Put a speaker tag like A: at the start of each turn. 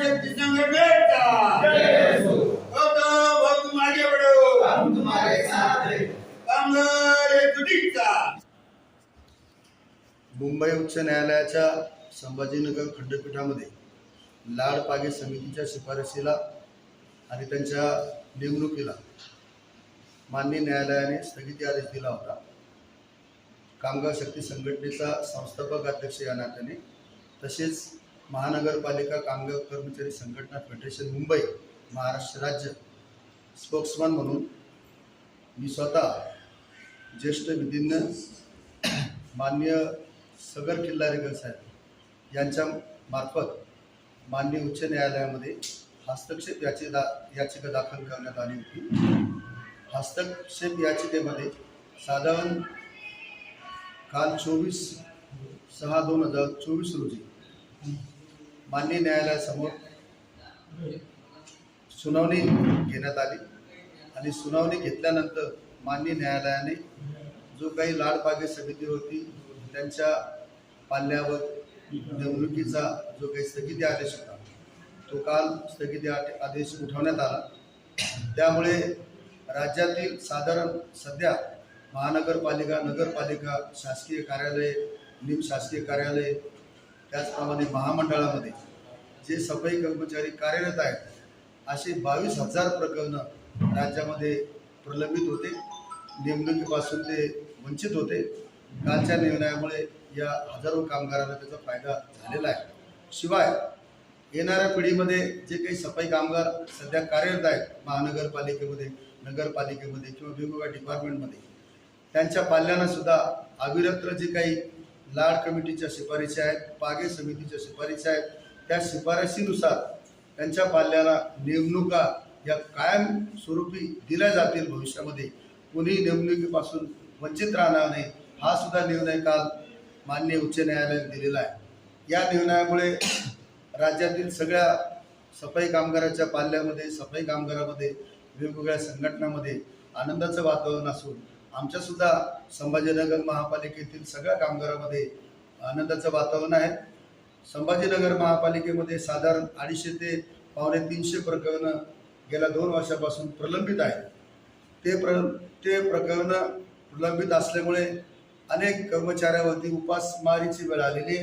A: शक्ति संगठन हो तो बहुत तुम आगे
B: हम तुम्हारे साथ हैं
A: कामगार एकजुटीचा
C: मुंबई उच्च न्यायालयाच्या संभाजीनगर खंडपीठामध्ये लाडपागे समितीच्या शिफारसीला आणि त्यांच्या नेमणुकीला मान्य न्यायालयाने स्थगिती आदेश दिला होता. कामगार शक्ती संघटनेचा संस्थापक अध्यक्ष या नात्याने तसेच महानगरपालिका कामगार कर्मचारी संघटना फेडरेशन मुंबई महाराष्ट्र राज्य स्पोक्समॅन म्हणून मी स्वतः ज्येष्ठ विधिज्ञ माननीय सगर किल्लारेकर साहेब यांच्या मार्फत माननीय उच्च न्यायालयामध्ये हस्तक्षेप याचिका याचिका दाखल करण्यात आली होती. हस्तक्षेप याचिकेमध्ये साधारण काल चोवीस सहा दोन हजार चोवीस रोजी माननीय न्यायालयासमोर सुनावणी घेण्यात आली आणि सुनावणी घेतल्यानंतर माननीय न्यायालयाने जो काही लाडबागे समिती होती त्यांच्या पाल्यावर निवडणुकीचा जो काही स्थगिती आदेश होता तो काल स्थगिती आदेश उठवण्यात आला. त्यामुळे राज्यातील साधारण सध्या महानगरपालिका नगरपालिका शासकीय कार्यालय निमशासकीय कार्यालय त्याचप्रमाणे महामंडळामध्ये जे सफाई कर्मचारी कार्यरत आहेत असे बावीस हजार प्रकरणं राज्यामध्ये प्रलंबित होते. नेमणुकीपासून ते वंचित होते. कालच्या निर्णयामुळे या हजारो कामगारांना त्याचा फायदा झालेला आहे. शिवाय येणाऱ्या पिढीमध्ये जे काही सफाई कामगार सध्या कार्यरत आहेत महानगरपालिकेमध्ये नगरपालिकेमध्ये किंवा वेगवेगळ्या डिपार्टमेंटमध्ये त्यांच्या पाल्यांना सुद्धा अविरत्र जे काही लाड कमिटीच्या शिफारशी आहेत पागे समितीच्या शिफारशी आहेत. त्या शिफारशीनुसार त्यांच्या पाल्याला नेमणुका या कायम स्वरूपी दिल्या जातील भविष्यामध्ये. कुणी नेमणुकीपासून वंचित राहणार नाही हा सुद्धा निर्णय काल मान्य उच्च न्यायालयाने दिलेला आहे. या निर्णयामुळे राज्यातील सगळ्या सफाई कामगाराच्या पाल्यामध्ये सफाई कामगारामध्ये वेगवेगळ्या संघटनामध्ये आनंदाचं वातावरण असून आमच्यासुद्धा संभाजीनगर महापालिकेतील सगळ्या कामगारामध्ये आनंदाचं वातावरण आहे. संभाजीनगर महापालिकेमध्ये साधारण अडीचशे ते पावणे तीनशे प्रकरणं गेल्या दोन वर्षापासून प्रलंबित आहेत. ते प्र ते प्रकरणं प्रलंबित असल्यामुळे अनेक कर्मचाऱ्यावरती उपासमारीची वेळ आलेली आहे.